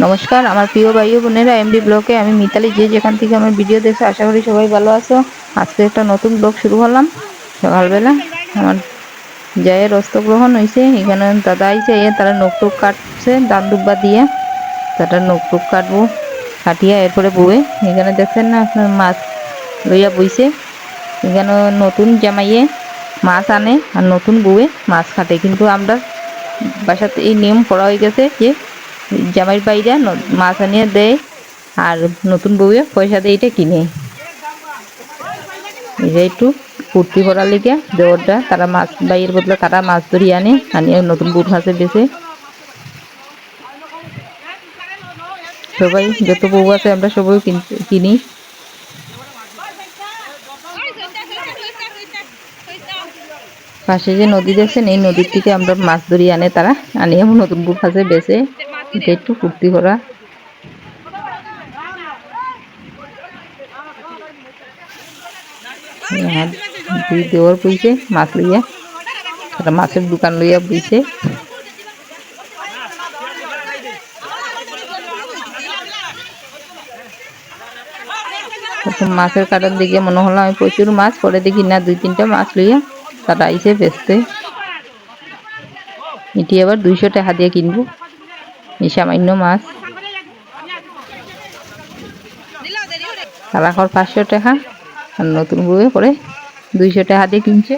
নমস্কার, আমার প্রিয় ভাই বোনেরা এমডি ব্লকে আমি মিতালি, যে যেখান থেকে আমার ভিডিও দেখে আশা করি সবাই ভালো আছো। আজকে একটা নতুন ব্লগ শুরু করলাম। সকালবেলা আমার জায়ের অস্ত্রগ্রহণ হয়েছে এখানে দাদা আইছে তারা নখ টুক কাটছে, দান দুব্বা দিয়ে। তারা নখ টুক কাটবো, কাটিয়া এরপরে বউয়ে। এখানে দেখছেন না, আপনার মাছ লইয়া বইছে। এখানে নতুন জামাইয়ে মাছ আনে, আর নতুন বউয়ে মাছ কাটে। কিন্তু আমরা বাসাতে এই নিয়ম করা হয়ে গেছে যে জামাইয়ের বাইরা মাছ আনিয়ে দেয়, আর নতুন বউয়ে পয়সা দিয়ে, এটা কিনে। যে একটু ফুর্তি করার লিগে দেওয়ারটা তারা মাছ, বাইয়ের বদলে তারা মাছ ধরিয়ে আনে, আনিয়ে নতুন বুট মাছে বেছে। সবাই, যত বউ আছে, আমরা সবাই কিনি পাশে যে নদী দেখছেন, এই নদীর থেকে আমরা মাছ ধরিয়ে আনে, তারা আনিয়ে নতুন বুট মাছে বেছে। এটা একটু ফুর্তি করা। দেওয়ার বইছে মাছ লইয়া। মাছের দোকান লইয়া বইছে মাছের কাটার দিকে মনে হলো আমি প্রচুর মাছ, পরে দেখি না দুই তিনটা মাছ লইয়া তারা আইসে বেচতে। এটি আবার দুইশো টাকা দিয়ে কিনবো। এই সামান্য মাছ। তারা পাঁচশো টাকা, আর নতুন বউয়ে করে দুইশো টাকা দিয়ে কিনছে।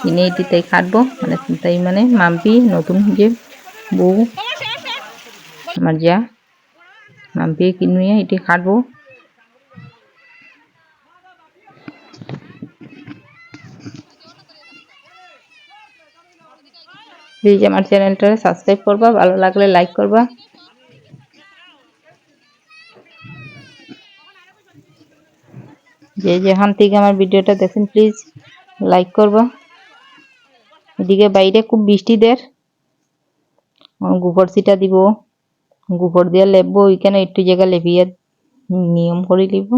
কিনে এটি তাই কাটবো মানে তাই মানে মাম্পি, নতুন যে বউ। আমার যা মাম্পি কিনুয়ে এটি কাটবো। প্লিজ আমার চ্যানেলটা সাবস্ক্রাইব করবা, ভালো লাগলে লাইক করবা। যে যেখান থেকে আমার ভিডিওটা দেখেন প্লিজ লাইক করবা। এদিকে বাইরে খুব বৃষ্টি দের। গোবর ছিটা দিব। গোবর দিয়ে লেপবো, ওইখানে একটু জায়গা লেপিয়ে নিয়ম করে লিব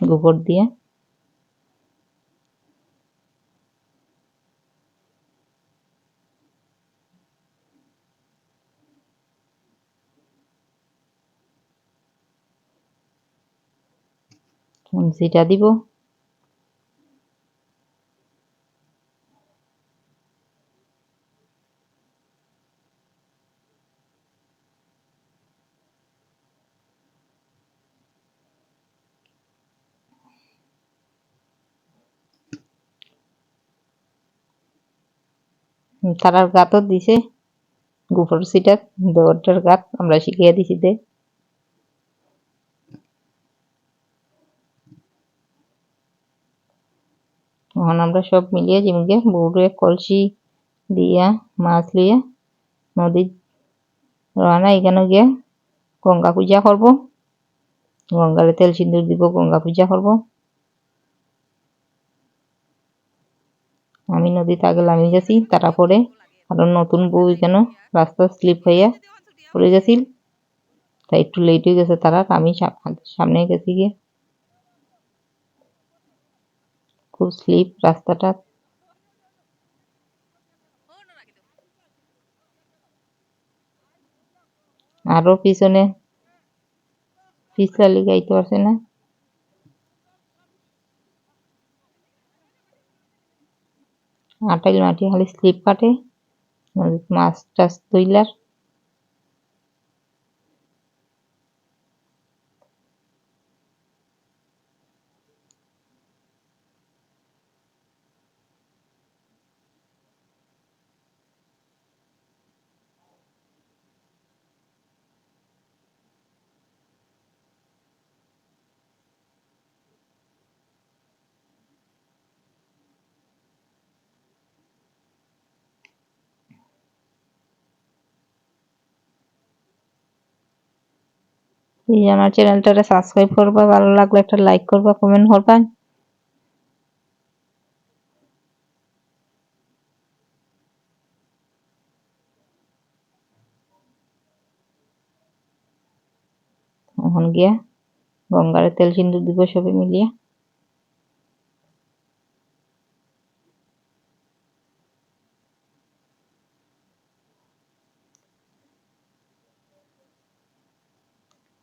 গোবর দিয়ে। সেটা দিব। তারার গাতও দিছে। গোবর সিটা দেওয়ারটার গাত আমরা শিখিয়ে দিছি দে। তখন আমরা সব মিলিয়ে জিমকে বউরে কলসি দিয়া মাছ লিয়ে নদীর রানা এখানে গিয়ে গঙ্গা পূজা করব। গঙ্গারে তেল সিন্দুর দিব, গঙ্গা পূজা করব। আমি নদীতে আগে নামি গেছি তারা পরে কারণ নতুন বউ এখানে রাস্তা স্লিপ হইয়া পড়ে গেছিল। তাই একটু লেট হয়ে গেছে তারা আমি সাম- সামনে গেছি গিয়ে খুব স্লিপ রাস্তাটা। আরও পিছনে পিছলা গাইতে পারছে না। আটাইল মাটি খালি স্লিপ কাটে। মাছ টাছ তৈলার প্লিজ আমার চ্যানেলটারে সাবস্ক্রাইব করবা, ভালো লাগলে একটা লাইক করবা কমেন্ট করবা। এখন গিয়া গঙ্গারে তেল সিন্দুর দিব সবে মিলিয়া।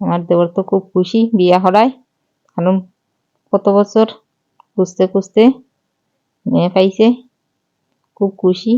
আমার দেবর তো খুব খুশি, বিয়া হরায়। কারণ কত বছর খুঁজতে খুঁজতে মেয়ে পাইছে, খুব খুশি।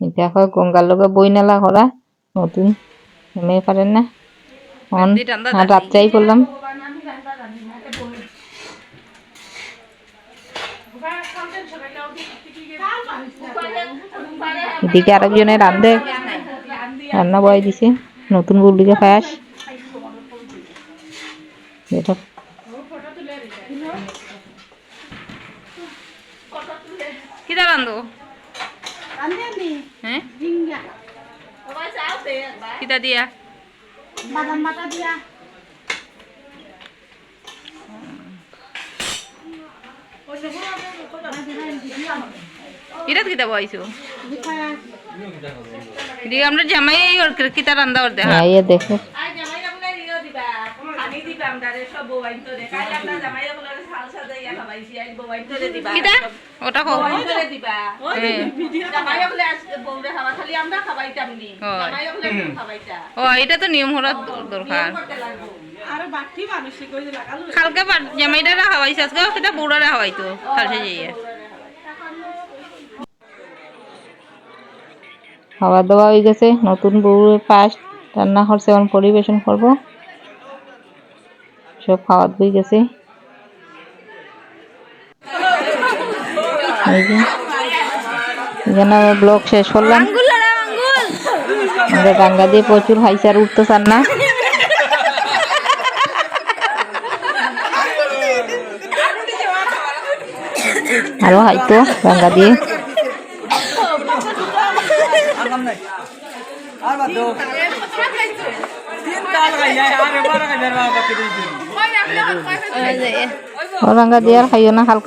দেখো গঙ্গার লগে বই নালা করা নতুন। মেয়ে পারেন না? এখন আর রাত্রেই করলাম এদিকে আরেকজনে রান্ধে রান্না বয় দিছে। নতুন বুল্ডিকে পায়াস এটা কিতা রান্ধো? হ্যাঁ কিতা দিয়া বাদাম বাটা দিয়া ইরাত কিতা বইছো এদিকে আমরা জামাই ওর কিতা রান্ধা ওর দেখা আইয়ে দেখো কিতা ওটা কো। ও এটা তো নিয়ম হওয়ার দরকার জামাইটা আজকে বুড়ারা যাইয়ে খাওয়া দাওয়া হয়ে গেছে নতুন বউ ফার্স্ট রান্না করছে এখন পরিবেশন করব সব খাওয়া হয়ে গেছে। এখানে ব্লগ শেষ করলাম। আমাদের গাঙ্গা দিয়ে প্রচুর হাইসার উঠতে চান না? আরও হাইতো গঙ্গা দিয়ে। ও গঙ্গা দিয়ে আর খাইও না হালকা